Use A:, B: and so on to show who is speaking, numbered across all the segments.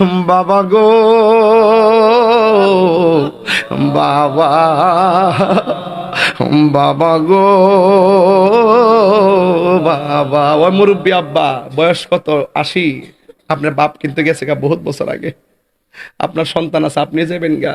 A: বাবা গো, বাবা বাবা গো, বাবা। ওই মুরব্বী আব্বা, বয়স কত? আশি। আপনার বাপ কিন্তু গেছে গা বহুত বছর আগে। আপনার সন্তান আছে, আপনি যাবেন গা?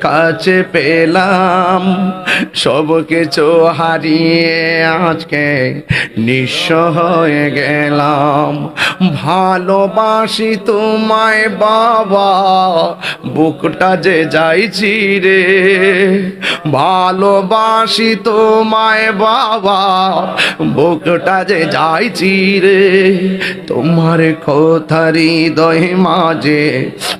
A: কাছে পেলাম সব কিছু হারিয়ে আজকে নিঃস্ব হয়ে গেলাম। ভালোবাসি তোমায় বাবা, বুকটা যে যাইছি রে। ভালোবাসি তোমায় বাবা, বুকটা যে যাইছি রে। তোমার কথার হৃদয় মাঝে